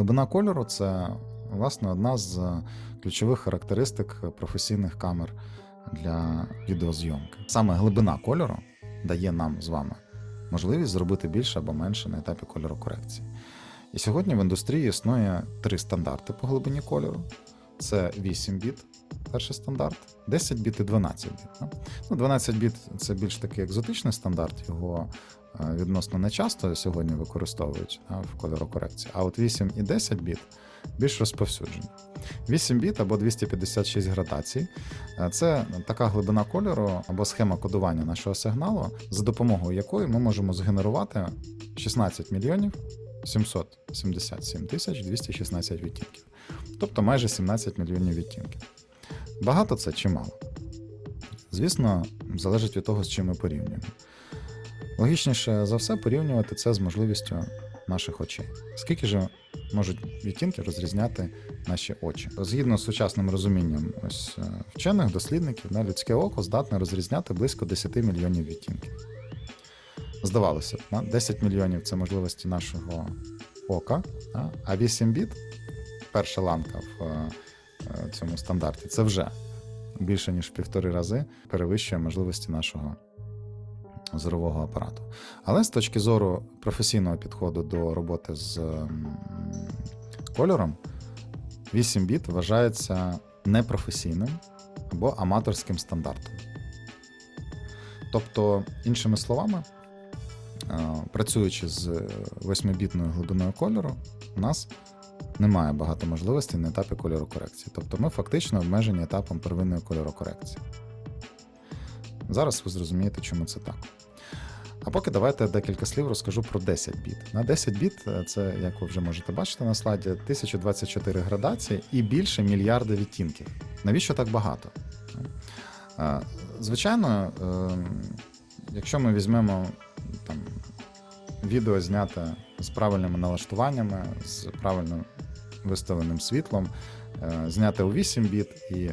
Глибина кольору це власне одна з ключових характеристик професійних камер для відеозйомки. Саме глибина кольору дає нам з вами можливість зробити більше або менше на етапі кольорокорекції. І сьогодні в індустрії існує три стандарти по глибині кольору: це 8 біт, перший стандарт, 10 біт і 12 біт. Ну, 12 біт це більш такий екзотичний стандарт, його е, відносно не часто сьогодні використовують в кольорокорекції. А от 8 і 10 біт більш розповсюджені. 8 біт або 256 градацій це така глибина кольору або схема кодування нашого сигналу, за допомогою якої ми можемо згенерувати 16 мільйонів 777 тисяч 216 відтінків, тобто майже 17 мільйонів відтінків. Багато це чи мало? Звісно, залежить від того, з чим ми порівнюємо. Логічніше за все порівнювати це з можливістю наших очей. Скільки ж можуть відтінки розрізняти наші очі? Згідно з сучасним розумінням ось е, вчених дослідників, на людське око здатне розрізняти близько 10 мільйонів відтінків. Здавалося б, 10 мільйонів це можливості нашого ока, а 8 біт, перша ланка в е, цьому стандарті, це вже більше ніж в півтори рази перевищує можливості нашого зорового апарату. Але з точки зору професійного підходу до роботи з кольором, 8 біт вважається непрофесійним або аматорським стандартом. Тобто, іншими словами, е, працюючи з 8-бітною глибиною кольору, у нас немає багато можливостей на етапі кольорокорекції. Тобто ми фактично обмежені етапом первинної кольорокорекції. Зараз ви зрозумієте, чому це так. А поки давайте декілька слів розкажу про 10 біт. На 10 біт е, це, як ви вже можете бачити на слайді, 1024 градації і більше мільярда відтінків. Навіщо так багато? Е, Звичайно, е, якщо ми візьмемо там, відео зняте з правильними налаштуваннями, з правильно виставленим світлом, е, зняте у 8 біт і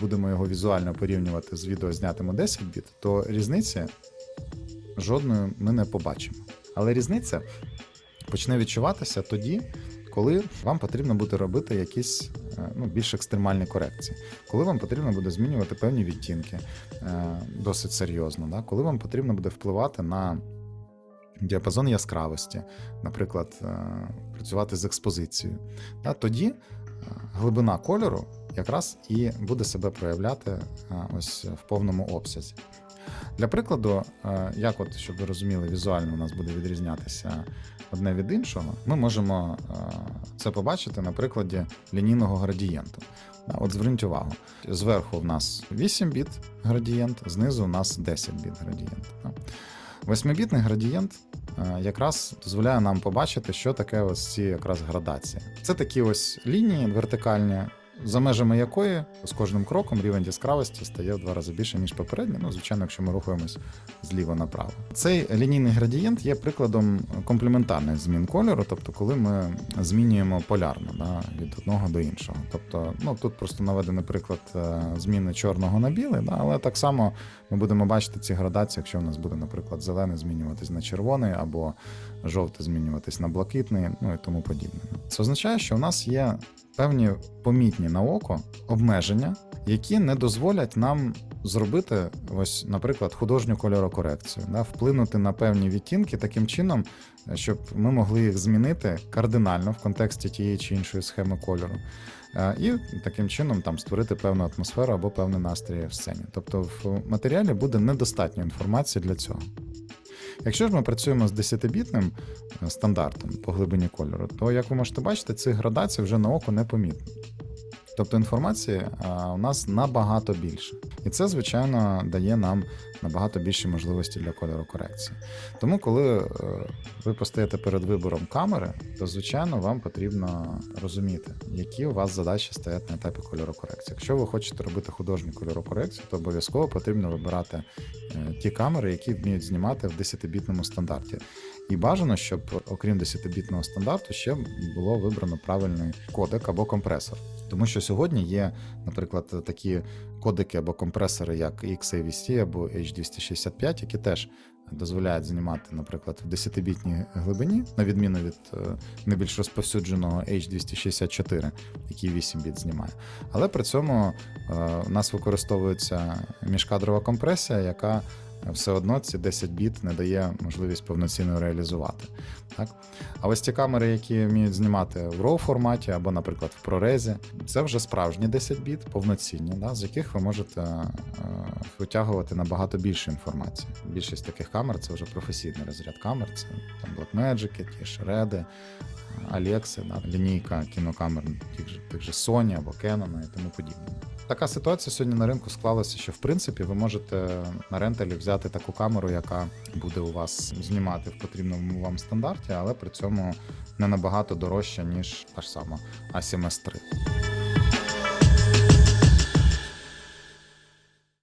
будемо його візуально порівнювати з відео знятим у 10 біт, то різниці жодної ми не побачимо. Але різниця почне відчуватися тоді, коли вам потрібно буде робити якісь е, ну, більш екстремальні корекції, коли вам потрібно буде змінювати певні відтінки е, досить серйозно, да? коли вам потрібно буде впливати на діапазон яскравості, наприклад, е, працювати з експозицією. Тоді е, глибина кольору якраз і буде себе проявляти е, ось в повному обсязі. Для прикладу, як от, щоб ви розуміли, візуально у нас буде відрізнятися одне від іншого, ми можемо це побачити на прикладі лінійного градієнту. От зверніть увагу, зверху в нас 8 біт градієнт, знизу у нас 10 біт градієнт. Восьмибітний градієнт е, якраз дозволяє нам побачити, що таке ось ці якраз градації. Це такі ось лінії вертикальні, за межами якої з кожним кроком рівень яскравості стає в два рази більше, ніж попередній. Ну, звичайно, якщо ми рухаємось зліва направо. Цей лінійний градієнт є прикладом комплементарних змін кольору, тобто коли ми змінюємо полярно да, від одного до іншого. Тобто, ну тут просто наведений приклад е, зміни чорного на білий, да, але так само ми будемо бачити ці градації, якщо у нас буде, наприклад, зелений змінюватись на червоний або жовтий змінюватись на блакитний, ну і тому подібне. Це означає, що у нас є певні помітні на око обмеження, які не дозволять нам зробити, ось, наприклад, художню кольорокорекцію, да, вплинути на певні відтінки таким чином, щоб ми могли їх змінити кардинально в контексті тієї чи іншої схеми кольору. Е, І таким чином там створити певну атмосферу або певний настрій в сцені. Тобто в матеріалі буде недостатньо інформації для цього. Якщо ж ми працюємо з 10-бітним е, стандартом по глибині кольору, то як ви можете бачити, цих градацій вже на око не помітно. Тобто інформації у нас набагато більше. І це, звичайно, дає нам набагато більші можливості для кольорокорекції. Тому, коли е, ви постаєте перед вибором камери, то, звичайно, вам потрібно розуміти, які у вас задачі стоять на етапі кольорокорекції. Якщо ви хочете робити художню кольорокорекцію, то обов'язково потрібно вибирати е, ті камери, які вміють знімати в 10-бітному стандарті. І бажано, щоб окрім 10-бітного стандарту ще було вибрано правильний кодек або компресор. Тому що сьогодні є, наприклад, такі кодеки або компресори, як XAVC або H265, які теж дозволяють знімати, наприклад, в 10-бітній глибині, на відміну від е, найбільш розповсюдженого H264, який 8 біт знімає. Але при цьому е, у нас використовується міжкадрова компресія, яка все одно ці 10 біт не дає можливість повноцінно реалізувати. Так? А ось ті камери, які вміють знімати в RAW форматі або, наприклад, в прорезі, це вже справжні 10 біт, повноцінні, да, з яких ви можете е, витягувати набагато більше інформації. Більшість таких камер це вже професійний розряд камер, це там Blackmagic, ті ж Red, Alexa, да, лінійка кінокамер тих же, тих же Sony або Canon і тому подібне. Така ситуація сьогодні на ринку склалася, що в принципі ви можете на ренталі взяти таку камеру, яка буде у вас знімати в потрібному вам стандарті, але при цьому не набагато дорожча, ніж та ж сама A7S III.